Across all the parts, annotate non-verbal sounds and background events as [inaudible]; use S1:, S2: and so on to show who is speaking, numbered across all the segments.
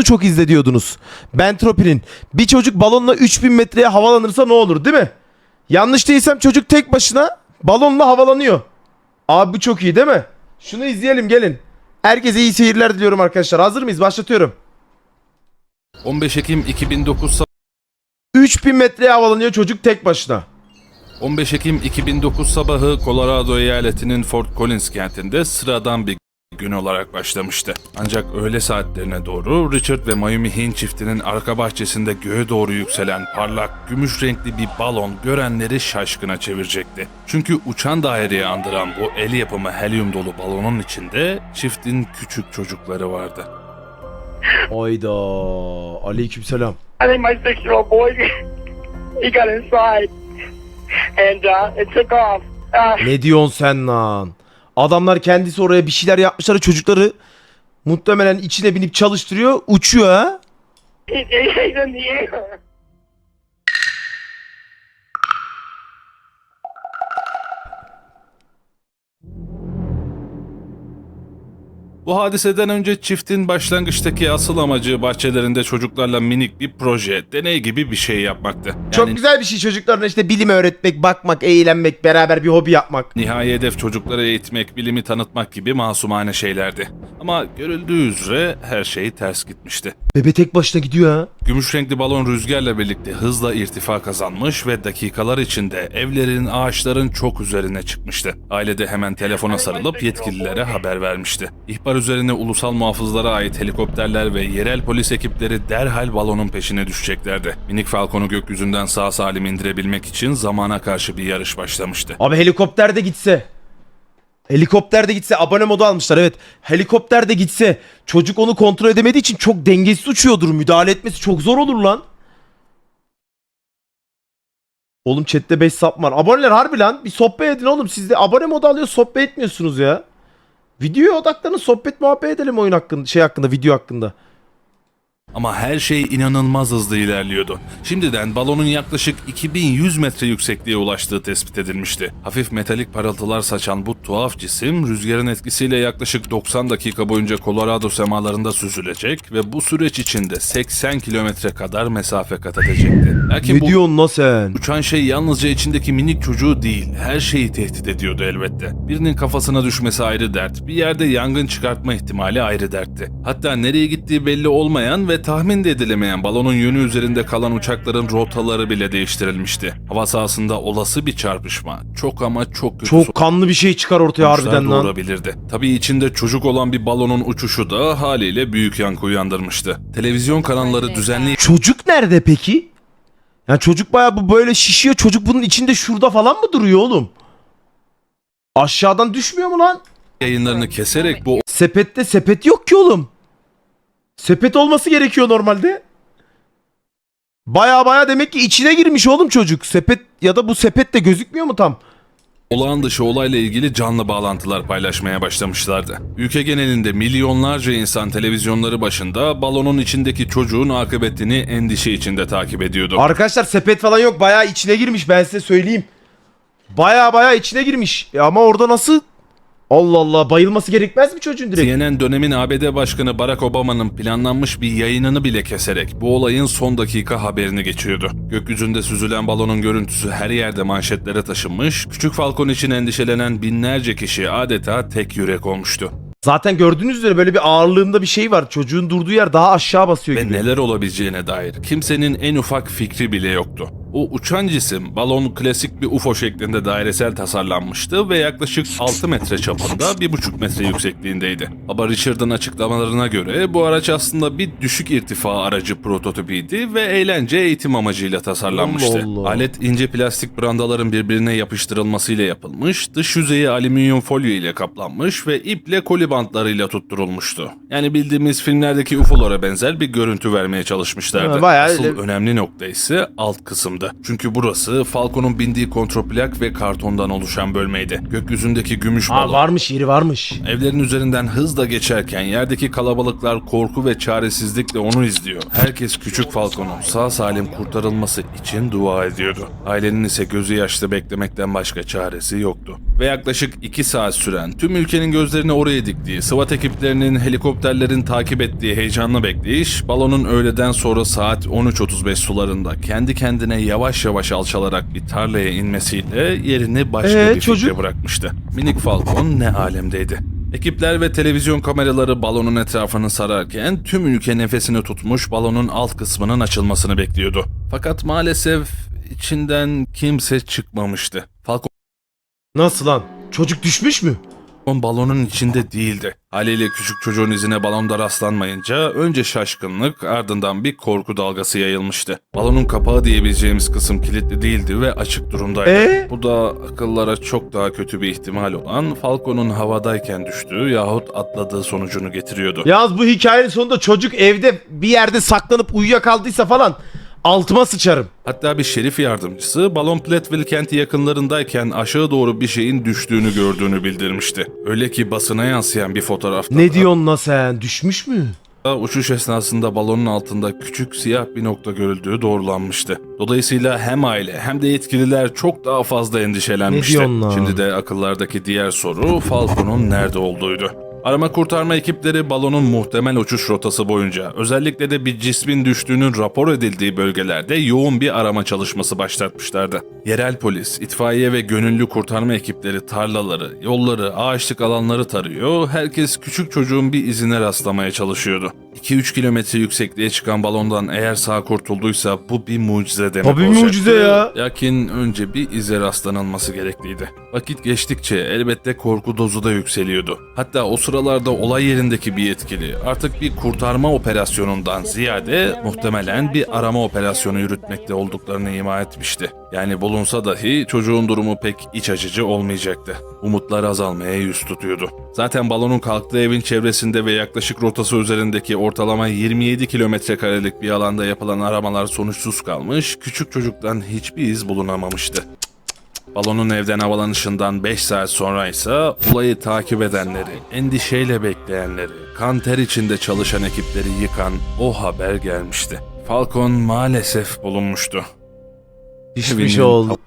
S1: videosunu çok izle diyordunuz. Bentropi'nin. Bir çocuk balonla 3000 metreye havalanırsa ne olur değil mi? Yanlış değilsem çocuk tek başına balonla havalanıyor. Abi bu çok iyi değil mi? Şunu izleyelim gelin. Herkese iyi seyirler diliyorum arkadaşlar. Hazır mıyız? Başlatıyorum.
S2: 15 Ekim 2009 sab-
S1: 3000 metreye havalanıyor çocuk tek başına.
S2: 15 Ekim 2009 sabahı Colorado eyaletinin Fort Collins kentinde sıradan bir gün olarak başlamıştı. Ancak öğle saatlerine doğru Richard ve Mayumi Hin çiftinin arka bahçesinde göğe doğru yükselen parlak, gümüş renkli bir balon görenleri şaşkına çevirecekti. Çünkü uçan daireyi andıran bu el yapımı helyum dolu balonun içinde çiftin küçük çocukları vardı.
S1: Ayda. Aleykümselam.
S3: I think my six year old boy he got inside and uh, it took off. Uh,
S1: Ne diyorsun sen lan? Adamlar kendisi oraya bir şeyler yapmışlar çocukları muhtemelen içine binip çalıştırıyor uçuyor ha. [laughs]
S2: Bu hadiseden önce çiftin başlangıçtaki asıl amacı bahçelerinde çocuklarla minik bir proje, deney gibi bir şey yapmaktı. Yani
S1: Çok güzel bir şey çocuklarına işte bilim öğretmek, bakmak, eğlenmek, beraber bir hobi yapmak.
S2: Nihai hedef çocuklara eğitmek, bilimi tanıtmak gibi masumane şeylerdi. Ama görüldüğü üzere her şey ters gitmişti.
S1: Bebe tek başına gidiyor ha.
S2: Gümüş renkli balon rüzgarla birlikte hızla irtifa kazanmış ve dakikalar içinde evlerin, ağaçların çok üzerine çıkmıştı. Aile de hemen telefona sarılıp yetkililere haber vermişti. İhbar üzerine ulusal muhafızlara ait helikopterler ve yerel polis ekipleri derhal balonun peşine düşeceklerdi. Minik Falcon'u gökyüzünden sağ salim indirebilmek için zamana karşı bir yarış başlamıştı.
S1: Abi helikopter de gitse. Helikopter de gitse abone modu almışlar evet. Helikopter de gitse çocuk onu kontrol edemediği için çok dengesiz uçuyordur. Müdahale etmesi çok zor olur lan. Oğlum chatte 5 sap var. Aboneler harbi lan. Bir sohbet edin oğlum. Siz de abone modu alıyor sohbet etmiyorsunuz ya. Videoya odaklanın sohbet muhabbet edelim oyun hakkında şey hakkında video hakkında.
S2: Ama her şey inanılmaz hızlı ilerliyordu. Şimdiden balonun yaklaşık 2100 metre yüksekliğe ulaştığı tespit edilmişti. Hafif metalik parıltılar saçan bu tuhaf cisim rüzgarın etkisiyle yaklaşık 90 dakika boyunca Colorado semalarında süzülecek ve bu süreç içinde 80 kilometre kadar mesafe kat edecekti. Lakin
S1: Ne
S2: bu
S1: diyorsun lan sen?
S2: Uçan şey yalnızca içindeki minik çocuğu değil, her şeyi tehdit ediyordu elbette. Birinin kafasına düşmesi ayrı dert, bir yerde yangın çıkartma ihtimali ayrı dertti. Hatta nereye gittiği belli olmayan ve tahmin de edilemeyen balonun yönü üzerinde kalan uçakların rotaları bile değiştirilmişti. Hava sahasında olası bir çarpışma, çok ama çok kötü
S1: Çok kanlı bir şey çıkar ortaya harbiden lan.
S2: doğurabilirdi. Tabii içinde çocuk olan bir balonun uçuşu da haliyle büyük yankı uyandırmıştı. Televizyon kanalları düzenli
S1: Çocuk nerede peki? Ya çocuk baya bu böyle şişiyor. Çocuk bunun içinde şurada falan mı duruyor oğlum? Aşağıdan düşmüyor mu lan?
S2: yayınlarını keserek bu
S1: Sepette sepet yok ki oğlum. Sepet olması gerekiyor normalde. Baya baya demek ki içine girmiş oğlum çocuk. Sepet ya da bu sepet de gözükmüyor mu tam?
S2: olağan dışı olayla ilgili canlı bağlantılar paylaşmaya başlamışlardı. Ülke genelinde milyonlarca insan televizyonları başında balonun içindeki çocuğun akıbetini endişe içinde takip ediyordu.
S1: Arkadaşlar sepet falan yok. Baya içine girmiş ben size söyleyeyim. Baya baya içine girmiş. E ama orada nasıl? Allah Allah bayılması gerekmez mi çocuğun direkt?
S2: CNN dönemin ABD Başkanı Barack Obama'nın planlanmış bir yayınını bile keserek bu olayın son dakika haberini geçiyordu. Gökyüzünde süzülen balonun görüntüsü her yerde manşetlere taşınmış, Küçük Falcon için endişelenen binlerce kişi adeta tek yürek olmuştu.
S1: Zaten gördüğünüz üzere böyle bir ağırlığında bir şey var. Çocuğun durduğu yer daha aşağı basıyor
S2: ve
S1: gibi.
S2: neler olabileceğine dair kimsenin en ufak fikri bile yoktu. O uçan cisim balon klasik bir UFO şeklinde dairesel tasarlanmıştı ve yaklaşık 6 metre çapında 1,5 metre yüksekliğindeydi. Baba Richard'ın açıklamalarına göre bu araç aslında bir düşük irtifa aracı prototipiydi ve eğlence eğitim amacıyla tasarlanmıştı.
S1: Allah Allah.
S2: Alet ince plastik brandaların birbirine yapıştırılmasıyla yapılmış, dış yüzeyi alüminyum folyo ile kaplanmış ve iple koli bantlarıyla tutturulmuştu. Yani bildiğimiz filmlerdeki UFO'lara benzer bir görüntü vermeye çalışmışlardı.
S1: Ha, bayağı
S2: Asıl önemli nokta ise alt kısımda anlamında. Çünkü burası Falcon'un bindiği kontroplak ve kartondan oluşan bölmeydi. Gökyüzündeki gümüş balon.
S1: varmış yeri varmış.
S2: Evlerin üzerinden hızla geçerken yerdeki kalabalıklar korku ve çaresizlikle onu izliyor. Herkes küçük Falcon'un sağ salim kurtarılması için dua ediyordu. Ailenin ise gözü yaşlı beklemekten başka çaresi yoktu. Ve yaklaşık 2 saat süren tüm ülkenin gözlerini oraya diktiği, SWAT ekiplerinin helikopterlerin takip ettiği heyecanlı bekleyiş, balonun öğleden sonra saat 13.35 sularında kendi kendine yavaş yavaş alçalarak bir tarlaya inmesiyle yerini başka
S1: Ee,
S2: bir
S1: çocuk?
S2: fikre bırakmıştı. Minik Falcon ne alemdeydi. Ekipler ve televizyon kameraları balonun etrafını sararken tüm ülke nefesini tutmuş balonun alt kısmının açılmasını bekliyordu. Fakat maalesef içinden kimse çıkmamıştı. Falcon
S1: Nasıl lan? Çocuk düşmüş mü?
S2: Balonun içinde değildi. Haliyle küçük çocuğun izine balonda rastlanmayınca önce şaşkınlık ardından bir korku dalgası yayılmıştı. Balonun kapağı diyebileceğimiz kısım kilitli değildi ve açık durumdaydı.
S1: Ee?
S2: Bu da akıllara çok daha kötü bir ihtimal olan Falcon'un havadayken düştüğü yahut atladığı sonucunu getiriyordu.
S1: Yalnız bu hikayenin sonunda çocuk evde bir yerde saklanıp uyuyakaldıysa falan altıma sıçarım.
S2: Hatta bir şerif yardımcısı balon Platteville kenti yakınlarındayken aşağı doğru bir şeyin düştüğünü gördüğünü bildirmişti. Öyle ki basına yansıyan bir fotoğrafta
S1: Ne diyorsun la sen? Düşmüş mü?
S2: da uçuş esnasında balonun altında küçük siyah bir nokta görüldüğü doğrulanmıştı. Dolayısıyla hem aile hem de yetkililer çok daha fazla endişelenmişti.
S1: Ne diyorsun lan?
S2: Şimdi de akıllardaki diğer soru Falcon'un nerede olduğuydu. Arama kurtarma ekipleri balonun muhtemel uçuş rotası boyunca özellikle de bir cismin düştüğünün rapor edildiği bölgelerde yoğun bir arama çalışması başlatmışlardı. Yerel polis, itfaiye ve gönüllü kurtarma ekipleri tarlaları, yolları, ağaçlık alanları tarıyor, herkes küçük çocuğun bir izine rastlamaya çalışıyordu. 2-3 kilometre yüksekliğe çıkan balondan eğer sağ kurtulduysa bu bir mucize demek
S1: Tabii
S2: olacaktı.
S1: mucize ya.
S2: Lakin önce bir ize rastlanılması gerekliydi. Vakit geçtikçe elbette korku dozu da yükseliyordu. Hatta o sıralarda olay yerindeki bir yetkili artık bir kurtarma operasyonundan ziyade muhtemelen bir arama operasyonu yürütmekte olduklarını ima etmişti. Yani bulunsa dahi çocuğun durumu pek iç açıcı olmayacaktı. Umutlar azalmaya yüz tutuyordu. Zaten balonun kalktığı evin çevresinde ve yaklaşık rotası üzerindeki ortalama 27 kilometre karelik bir alanda yapılan aramalar sonuçsuz kalmış, küçük çocuktan hiçbir iz bulunamamıştı. Balonun evden havalanışından 5 saat sonra ise olayı takip edenleri, endişeyle bekleyenleri, kan ter içinde çalışan ekipleri yıkan o haber gelmişti. Falcon maalesef bulunmuştu.
S1: Düşmüş
S2: Evinin
S1: oldu.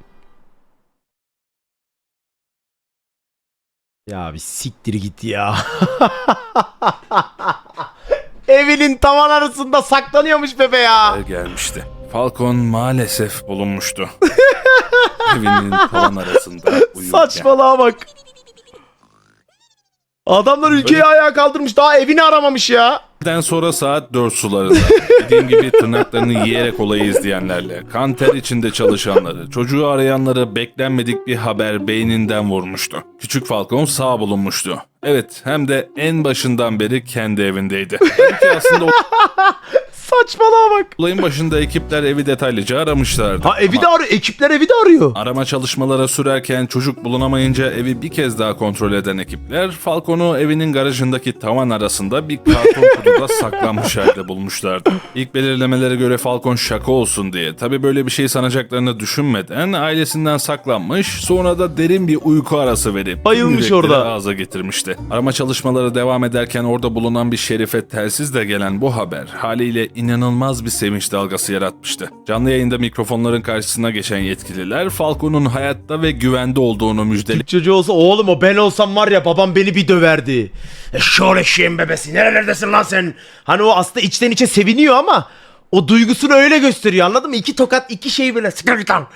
S1: Ya bir siktir git ya. [laughs] Evinin tavan arasında saklanıyormuş bebe ya.
S2: gelmişti. Falcon maalesef bulunmuştu. [laughs] Evinin tavan arasında uyurken.
S1: Saçmalığa bak. Adamlar ülkeyi ayağa kaldırmış daha evini aramamış ya.
S2: Den sonra saat 4 sularında. Dediğim gibi tırnaklarını yiyerek olayı izleyenlerle, kan ter içinde çalışanları, çocuğu arayanları beklenmedik bir haber beyninden vurmuştu. Küçük Falcon sağ bulunmuştu. Evet hem de en başından beri kendi evindeydi. Belki aslında [laughs]
S1: Saçmalığa bak.
S2: olayın başında ekipler evi detaylıca aramışlardı.
S1: Ha evi de arıyor. Ekipler evi de arıyor.
S2: Arama çalışmalara sürerken çocuk bulunamayınca evi bir kez daha kontrol eden ekipler Falcon'u evinin garajındaki tavan arasında bir karton [laughs] kutuda saklanmış halde bulmuşlardı. İlk belirlemelere göre Falcon şaka olsun diye tabi böyle bir şey sanacaklarını düşünmeden ailesinden saklanmış sonra da derin bir uyku arası verip
S1: Bayılmış
S2: yürekleri
S1: orada.
S2: ağza getirmişti. Arama çalışmaları devam ederken orada bulunan bir şerife telsizle gelen bu haber haliyle inanılmaz bir sevinç dalgası yaratmıştı. Canlı yayında mikrofonların karşısına geçen yetkililer Falcon'un hayatta ve güvende olduğunu müjdeli
S1: Türk çocuğu olsa oğlum o ben olsam var ya babam beni bir döverdi. E, Şöyle eşeğin bebesi nerelerdesin lan sen? Hani o aslında içten içe seviniyor ama o duygusunu öyle gösteriyor anladın mı? İki tokat iki şey böyle sıkır lan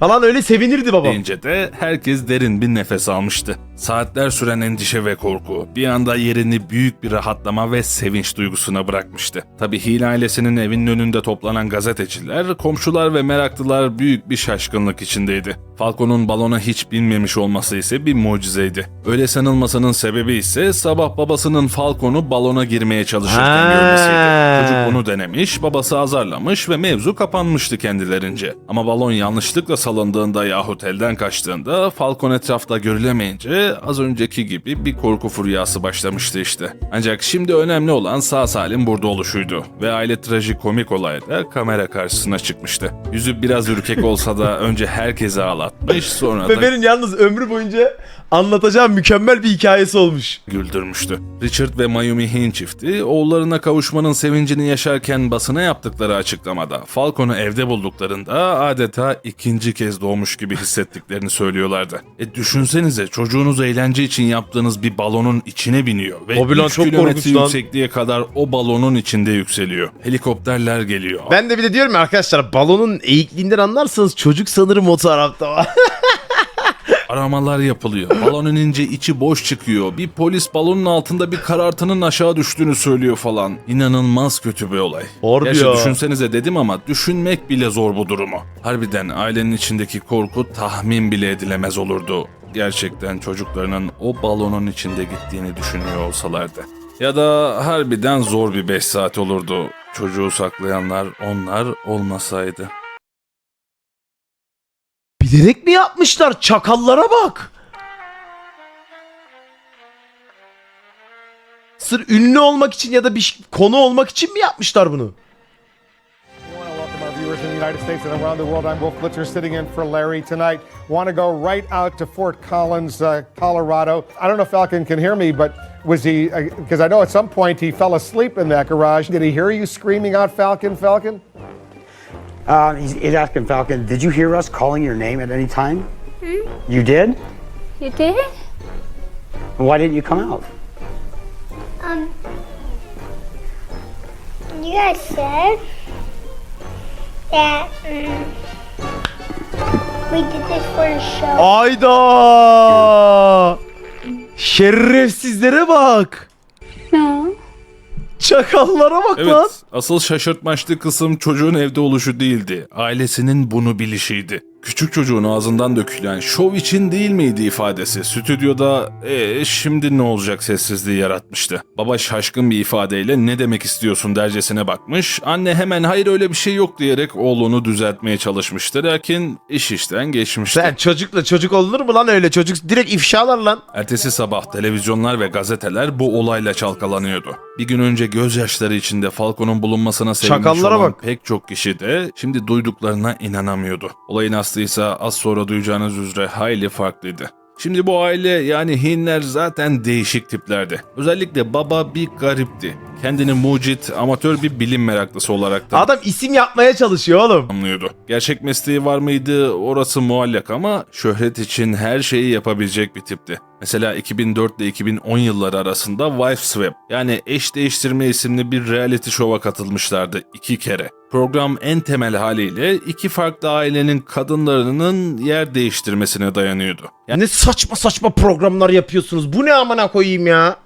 S1: falan öyle sevinirdi babam.
S2: deyince de herkes derin bir nefes almıştı. Saatler süren endişe ve korku bir anda yerini büyük bir rahatlama ve sevinç duygusuna bırakmıştı. Tabi Hil ailesinin evinin önünde toplanan gazeteciler, komşular ve meraklılar büyük bir şaşkınlık içindeydi. Falcon'un balona hiç binmemiş olması ise bir mucizeydi. Öyle sanılmasının sebebi ise sabah babasının Falcon'u balona girmeye çalışırken
S1: Ha.
S2: görmesiydi. Çocuk bunu denemiş, babası azarlamış ve mevzu kapanmıştı kendilerince. Ama balon yanlışlıkla salındığında yahut elden kaçtığında Falcon etrafta görülemeyince az önceki gibi bir korku furyası başlamıştı işte. Ancak şimdi önemli olan sağ salim burada oluşuydu ve aile trajikomik olayda kamera karşısına çıkmıştı. Yüzü biraz ürkek olsa da önce herkesi ağlatmış sonra da
S1: Bebe'nin yalnız ömrü boyunca anlatacağı mükemmel bir hikayesi olmuş.
S2: güldürmüştü. Richard ve Mayumi Hin çifti oğullarına kavuşmanın sevincini yaşarken basına yaptıkları açıklamada Falcon'u evde bulduklarında adeta ikinci kez doğmuş gibi hissettiklerini söylüyorlardı. E düşünsenize çocuğunuz eğlence için yaptığınız bir balonun içine biniyor ve
S1: Abi lan
S2: 3
S1: çok
S2: kilometre
S1: korkunç lan.
S2: yüksekliğe kadar o balonun içinde yükseliyor. Helikopterler geliyor.
S1: Ben de bir de diyorum ya arkadaşlar balonun eğikliğinden anlarsanız çocuk sanırım o tarafta var. [laughs]
S2: Aramalar yapılıyor. Balon inince içi boş çıkıyor. Bir polis balonun altında bir karartının aşağı düştüğünü söylüyor falan. İnanılmaz kötü bir olay.
S1: Harbi
S2: Gerçi
S1: ya.
S2: düşünsenize dedim ama düşünmek bile zor bu durumu. Harbiden ailenin içindeki korku tahmin bile edilemez olurdu. Gerçekten çocuklarının o balonun içinde gittiğini düşünüyor olsalardı. Ya da harbiden zor bir 5 saat olurdu. Çocuğu saklayanlar onlar olmasaydı.
S1: Bilerek mi yapmışlar? Çakallara bak. Sır ünlü olmak için ya da bir konu olmak için mi yapmışlar bunu?
S4: United States and around the world. I'm Wolf Blitzer sitting in for Larry tonight. Want to go right out to Fort Collins, uh, Colorado. I don't know if Falcon can hear me, but was he, because I know at some point he fell asleep in that garage. Did he hear you screaming out Falcon, Falcon?
S5: Uh, he's, he's asking Falcon, did you hear us calling your name at any time? You did?
S6: You did?
S5: Why didn't you come out?
S6: Um, you guys said that um, we did this for the show.
S1: Ayda! Şerefsizlere bak. Çakallara bak lan.
S2: Evet, asıl şaşırtmaçlı kısım çocuğun evde oluşu değildi. Ailesinin bunu bilişiydi. Küçük çocuğun ağzından dökülen şov için değil miydi ifadesi stüdyoda e şimdi ne olacak sessizliği yaratmıştı. Baba şaşkın bir ifadeyle ne demek istiyorsun dercesine bakmış. Anne hemen hayır öyle bir şey yok diyerek oğlunu düzeltmeye çalışmıştı. Lakin iş işten geçmişti.
S1: Sen çocukla çocuk olunur mu lan öyle? Çocuk direkt ifşalar lan.
S2: Ertesi sabah televizyonlar ve gazeteler bu olayla çalkalanıyordu. Bir gün önce gözyaşları içinde Falcon'un bulunmasına sevinmiş
S1: Çakallara
S2: olan
S1: bak.
S2: pek çok kişi de şimdi duyduklarına inanamıyordu. Olayın aslı ise az sonra duyacağınız üzere hayli farklıydı. Şimdi bu aile yani Hinler zaten değişik tiplerdi. Özellikle baba bir garipti. Kendini mucit, amatör bir bilim meraklısı olarak da
S1: Adam isim yapmaya çalışıyor oğlum.
S2: anlıyordu. Gerçek mesleği var mıydı orası muallak ama şöhret için her şeyi yapabilecek bir tipti. Mesela 2004 ile 2010 yılları arasında Wife Swap yani eş değiştirme isimli bir reality show'a katılmışlardı iki kere. Program en temel haliyle iki farklı ailenin kadınlarının yer değiştirmesine dayanıyordu.
S1: Ne saçma saçma programlar yapıyorsunuz. Bu ne amına koyayım ya?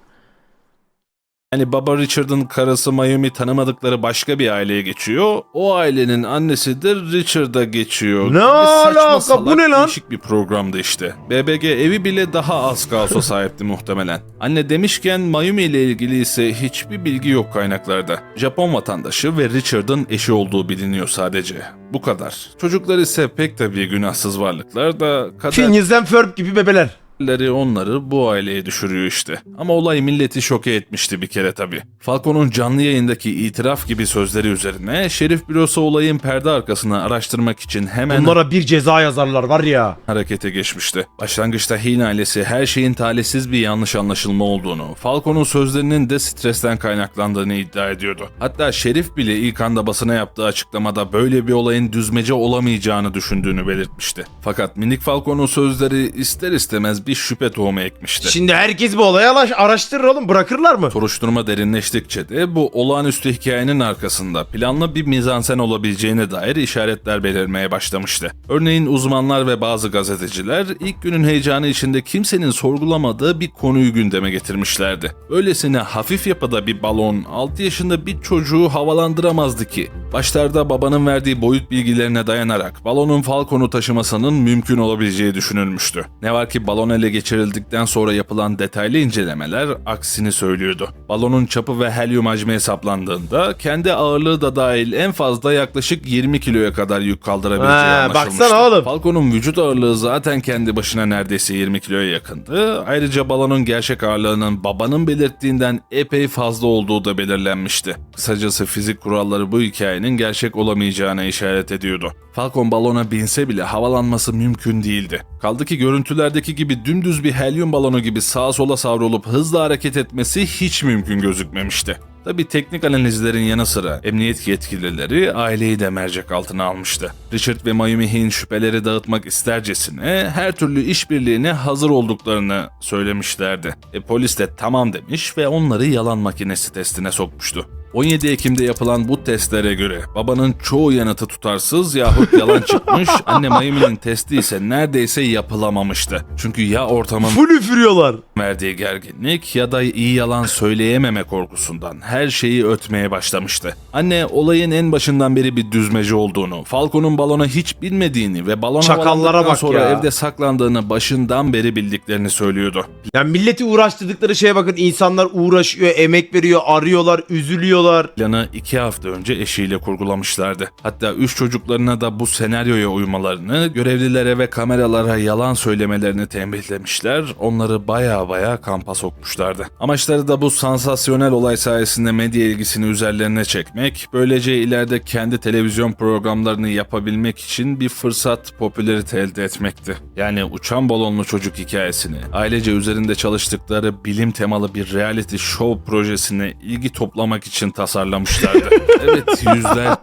S2: Yani baba Richard'ın karısı Mayumi tanımadıkları başka bir aileye geçiyor. O ailenin annesi de Richard'a geçiyor.
S1: Ne
S2: saçma
S1: alaka? Bu ne lan?
S2: Değişik bir programdı işte. BBG evi bile daha az kaosa sahipti muhtemelen. Anne demişken Mayumi ile ilgili ise hiçbir bilgi yok kaynaklarda. Japon vatandaşı ve Richard'ın eşi olduğu biliniyor sadece. Bu kadar. Çocuklar ise pek tabii günahsız varlıklar da kader...
S1: And Ferb gibi bebeler.
S2: Leri onları bu aileye düşürüyor işte. Ama olay milleti şoke etmişti bir kere tabi. Falcon'un canlı yayındaki itiraf gibi sözleri üzerine Şerif Bürosu olayın perde arkasını araştırmak için hemen
S1: Bunlara bir ceza yazarlar var ya.
S2: harekete geçmişti. Başlangıçta Hin ailesi her şeyin talihsiz bir yanlış anlaşılma olduğunu, Falcon'un sözlerinin de stresten kaynaklandığını iddia ediyordu. Hatta Şerif bile ilk anda basına yaptığı açıklamada böyle bir olayın düzmece olamayacağını düşündüğünü belirtmişti. Fakat minik Falcon'un sözleri ister istemez bir şüphe tohumu ekmişti.
S1: Şimdi herkes bu olayı araş- araştırır oğlum. Bırakırlar mı?
S2: Soruşturma derinleştikçe de bu olağanüstü hikayenin arkasında planlı bir mizansen olabileceğine dair işaretler belirmeye başlamıştı. Örneğin uzmanlar ve bazı gazeteciler ilk günün heyecanı içinde kimsenin sorgulamadığı bir konuyu gündeme getirmişlerdi. Öylesine hafif yapıda bir balon 6 yaşında bir çocuğu havalandıramazdı ki. Başlarda babanın verdiği boyut bilgilerine dayanarak balonun Falcon'u taşımasının mümkün olabileceği düşünülmüştü. Ne var ki balon ele geçirildikten sonra yapılan detaylı incelemeler aksini söylüyordu. Balonun çapı ve helyum hacmi hesaplandığında kendi ağırlığı da dahil en fazla yaklaşık 20 kiloya kadar yük kaldırabileceği
S1: He,
S2: anlaşılmıştı.
S1: baksana oğlum.
S2: Falcon'un vücut ağırlığı zaten kendi başına neredeyse 20 kiloya yakındı. Ayrıca balonun gerçek ağırlığının babanın belirttiğinden epey fazla olduğu da belirlenmişti. Kısacası fizik kuralları bu hikayenin gerçek olamayacağına işaret ediyordu. Falcon balona binse bile havalanması mümkün değildi. Kaldı ki görüntülerdeki gibi dümdüz bir helyum balonu gibi sağa sola savrulup hızla hareket etmesi hiç mümkün gözükmemişti. Tabi teknik analizlerin yanı sıra emniyet yetkilileri aileyi de mercek altına almıştı. Richard ve Mayumi Hinn şüpheleri dağıtmak istercesine her türlü işbirliğine hazır olduklarını söylemişlerdi. E, polis de tamam demiş ve onları yalan makinesi testine sokmuştu. 17 Ekim'de yapılan bu testlere göre babanın çoğu yanıtı tutarsız yahut yalan çıkmış, [laughs] anne Mayumi'nin testi ise neredeyse yapılamamıştı. Çünkü ya ortamın
S1: Full üfürüyorlar.
S2: verdiği gerginlik ya da iyi yalan söyleyememe korkusundan her şeyi ötmeye başlamıştı. Anne olayın en başından beri bir düzmece olduğunu, Falco'nun balona hiç binmediğini ve balon
S1: Çakallara
S2: havalandıktan
S1: bak
S2: sonra
S1: ya.
S2: evde saklandığını başından beri bildiklerini söylüyordu.
S1: Yani milleti uğraştırdıkları şeye bakın. insanlar uğraşıyor, emek veriyor, arıyorlar, üzülüyorlar.
S2: Planı iki hafta önce eşiyle kurgulamışlardı. Hatta üç çocuklarına da bu senaryoya uymalarını, görevlilere ve kameralara yalan söylemelerini tembihlemişler, onları baya baya kampa sokmuşlardı. Amaçları da bu sansasyonel olay sayesinde medya ilgisini üzerlerine çekmek, böylece ileride kendi televizyon programlarını yapabilmek için bir fırsat popülerite elde etmekti. Yani uçan balonlu çocuk hikayesini, ailece üzerinde çalıştıkları bilim temalı bir reality show projesine ilgi toplamak için tasarlamışlardı. [laughs] evet yüzler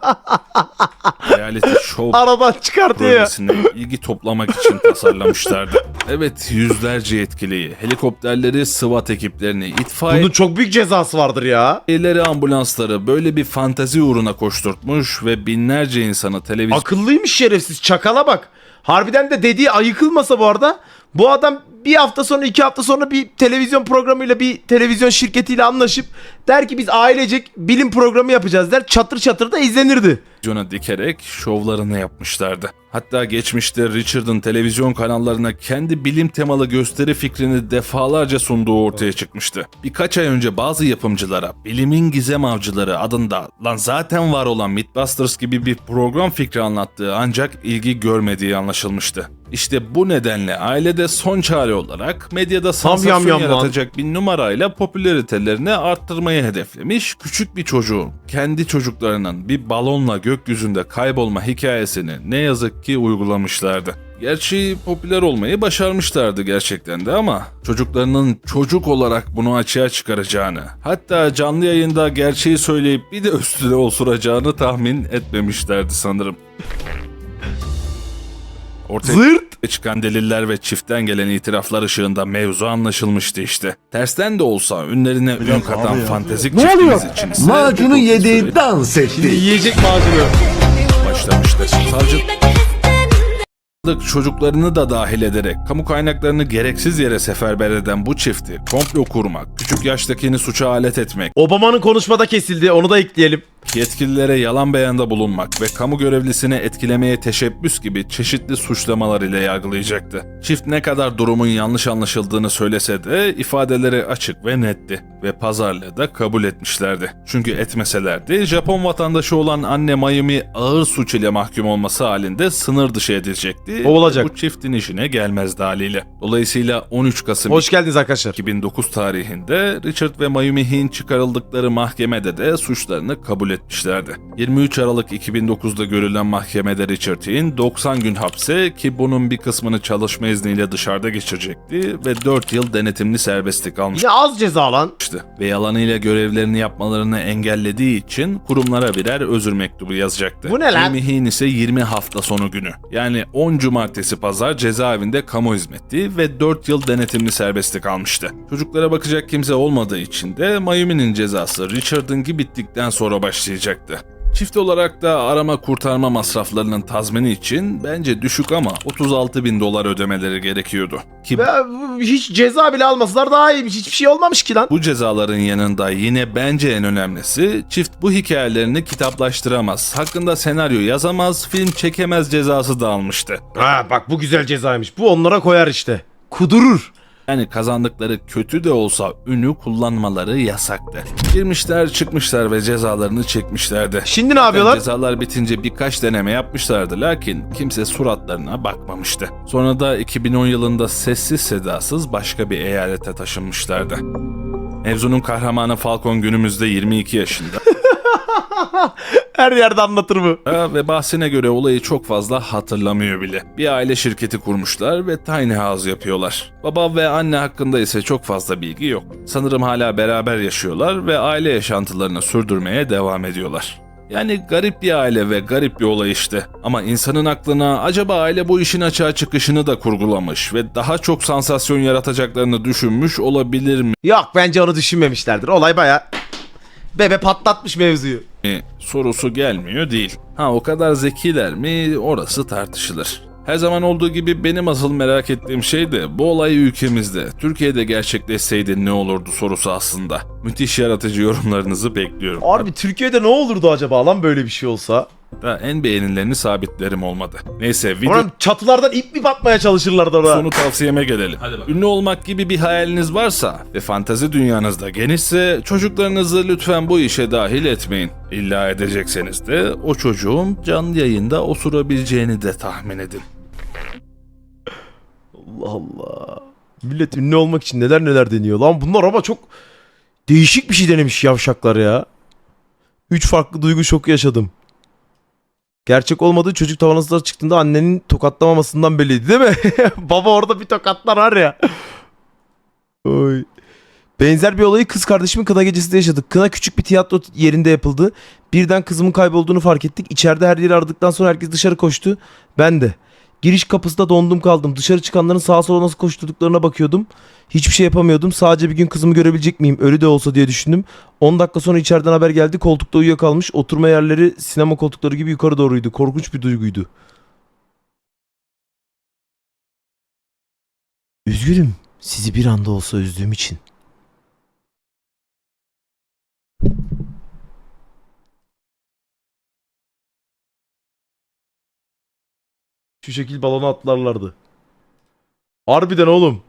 S2: reality show
S1: Aradan çıkartıyor.
S2: projesine ilgi toplamak için tasarlamışlardı. Evet yüzlerce yetkiliyi, helikopterleri, SWAT ekiplerini, itfaiye
S1: Bunun çok büyük cezası vardır ya.
S2: ileri ambulansları böyle bir fantazi uğruna koşturtmuş ve binlerce insanı televizyon
S1: Akıllıymış şerefsiz. Çakala bak. Harbiden de dediği ayıkılmasa bu arada bu adam bir hafta sonra iki hafta sonra bir televizyon programıyla bir televizyon şirketiyle anlaşıp der ki biz ailecek bilim programı yapacağız der. Çatır çatır da izlenirdi.
S2: televizyona dikerek şovlarını yapmışlardı. Hatta geçmişte Richard'ın televizyon kanallarına kendi bilim temalı gösteri fikrini defalarca sunduğu ortaya çıkmıştı. Birkaç ay önce bazı yapımcılara Bilimin Gizem Avcıları adında lan zaten var olan Mythbusters gibi bir program fikri anlattığı ancak ilgi görmediği anlaşılmıştı. İşte bu nedenle ailede son çare olarak medyada sansasyon
S1: yam yam lan.
S2: yaratacak bir numarayla popülaritelerini arttırmayı hedeflemiş küçük bir çocuğun kendi çocuklarının bir balonla gökyüzünde kaybolma hikayesini ne yazık ki uygulamışlardı. Gerçi popüler olmayı başarmışlardı gerçekten de ama çocuklarının çocuk olarak bunu açığa çıkaracağını, hatta canlı yayında gerçeği söyleyip bir de üstüne osuracağını tahmin etmemişlerdi sanırım. Ortaya
S1: Zırt.
S2: çıkan deliller ve çiftten gelen itiraflar ışığında mevzu anlaşılmıştı işte. Tersten de olsa ünlerine ün katan fantezik çiftimiz için ise
S7: Macunu
S2: bu
S7: yedi,
S2: süreç
S7: dans etti.
S1: Yiyecek macunu.
S2: başlamıştı. Savcı çocuklarını da dahil ederek kamu kaynaklarını gereksiz yere seferber eden bu çifti komplo kurmak, küçük yaştakini suça alet etmek,
S1: Obama'nın konuşmada kesildi. Onu da ekleyelim.
S2: Yetkililere yalan beyanda bulunmak ve kamu görevlisini etkilemeye teşebbüs gibi çeşitli suçlamalar ile yargılayacaktı. Çift ne kadar durumun yanlış anlaşıldığını söylese de ifadeleri açık ve netti ve pazarlığı da kabul etmişlerdi. Çünkü etmeselerdi Japon vatandaşı olan anne Mayumi ağır suç ile mahkum olması halinde sınır dışı edilecekti.
S1: O olacak.
S2: Bu çiftin işine gelmezdi haliyle. Dolayısıyla 13 Kasım
S1: Hoş geldiniz arkadaşlar.
S2: 2009 tarihinde Richard ve Mayumi Hinn çıkarıldıkları mahkemede de suçlarını kabul etmişlerdi. 23 Aralık 2009'da görülen mahkemede Richard Hinn 90 gün hapse ki bunun bir kısmını çalışma izniyle dışarıda geçirecekti ve 4 yıl denetimli serbestlik almıştı
S1: Yine az ceza lan.
S2: ve yalanıyla görevlerini yapmalarını engellediği için kurumlara birer özür mektubu yazacaktı.
S1: Bu ne lan?
S2: Amy Hinn ise 20 hafta sonu günü. Yani 10 cumartesi pazar cezaevinde kamu hizmeti ve 4 yıl denetimli serbestlik almıştı. Çocuklara bakacak kimse olmadığı için de Mayumi'nin cezası Richard'ınki bittikten sonra başlayacaktı. Çift olarak da arama kurtarma masraflarının tazmini için bence düşük ama 36 bin dolar ödemeleri gerekiyordu. Ki
S1: Ve hiç ceza bile almasalar daha iyiymiş. Hiçbir şey olmamış ki lan.
S2: bu cezaların yanında yine bence en önemlisi çift bu hikayelerini kitaplaştıramaz, hakkında senaryo yazamaz, film çekemez cezası da almıştı.
S1: Ha bak bu güzel cezaymış. Bu onlara koyar işte. Kudurur.
S2: Yani kazandıkları kötü de olsa ünü kullanmaları yasaktı. Girmişler çıkmışlar ve cezalarını çekmişlerdi.
S1: Şimdi ne yapıyorlar?
S2: Cezalar bitince birkaç deneme yapmışlardı lakin kimse suratlarına bakmamıştı. Sonra da 2010 yılında sessiz sedasız başka bir eyalete taşınmışlardı. Mevzunun kahramanı Falcon günümüzde 22 yaşında [laughs]
S1: Her yerde anlatır bu.
S2: Ha, ve bahsine göre olayı çok fazla hatırlamıyor bile. Bir aile şirketi kurmuşlar ve tiny house yapıyorlar. Baba ve anne hakkında ise çok fazla bilgi yok. Sanırım hala beraber yaşıyorlar ve aile yaşantılarını sürdürmeye devam ediyorlar. Yani garip bir aile ve garip bir olay işte. Ama insanın aklına acaba aile bu işin açığa çıkışını da kurgulamış ve daha çok sansasyon yaratacaklarını düşünmüş olabilir mi?
S1: Yok bence onu düşünmemişlerdir. Olay baya bebe patlatmış mevzuyu.
S2: Sorusu gelmiyor değil. Ha o kadar zekiler mi orası tartışılır. Her zaman olduğu gibi benim asıl merak ettiğim şey de bu olay ülkemizde, Türkiye'de gerçekleşseydi ne olurdu sorusu aslında. Müthiş yaratıcı yorumlarınızı bekliyorum.
S1: Harbi Türkiye'de ne olurdu acaba lan böyle bir şey olsa?
S2: Hatta en beğenilerini sabitlerim olmadı. Neyse video
S1: Oran çatılardan ip mi batmaya çalışırlardı oraya?
S2: sonu tavsiyeme gelelim. Ünlü olmak gibi bir hayaliniz varsa ve fantezi dünyanızda genişse çocuklarınızı lütfen bu işe dahil etmeyin. İlla edecekseniz de o çocuğun canlı yayında osurabileceğini de tahmin edin.
S1: Allah Allah. Millet ünlü olmak için neler neler deniyor lan. Bunlar ama çok değişik bir şey denemiş yavşaklar ya. Üç farklı duygu şoku yaşadım. Gerçek olmadığı çocuk tavanızda çıktığında annenin tokatlamamasından belliydi değil mi? [laughs] Baba orada bir tokatlar var ya. Oy. Benzer bir olayı kız kardeşimin kına gecesinde yaşadık. Kına küçük bir tiyatro yerinde yapıldı. Birden kızımın kaybolduğunu fark ettik. İçeride her yeri aradıktan sonra herkes dışarı koştu. Ben de. Giriş kapısında dondum kaldım. Dışarı çıkanların sağa sola nasıl koşturduklarına bakıyordum. Hiçbir şey yapamıyordum. Sadece bir gün kızımı görebilecek miyim? Ölü de olsa diye düşündüm. 10 dakika sonra içeriden haber geldi. Koltukta uyuyakalmış. Oturma yerleri sinema koltukları gibi yukarı doğruydu. Korkunç bir duyguydu. Üzgünüm. Sizi bir anda olsa üzdüğüm için. Şu şekil balona atlarlardı. Harbiden oğlum.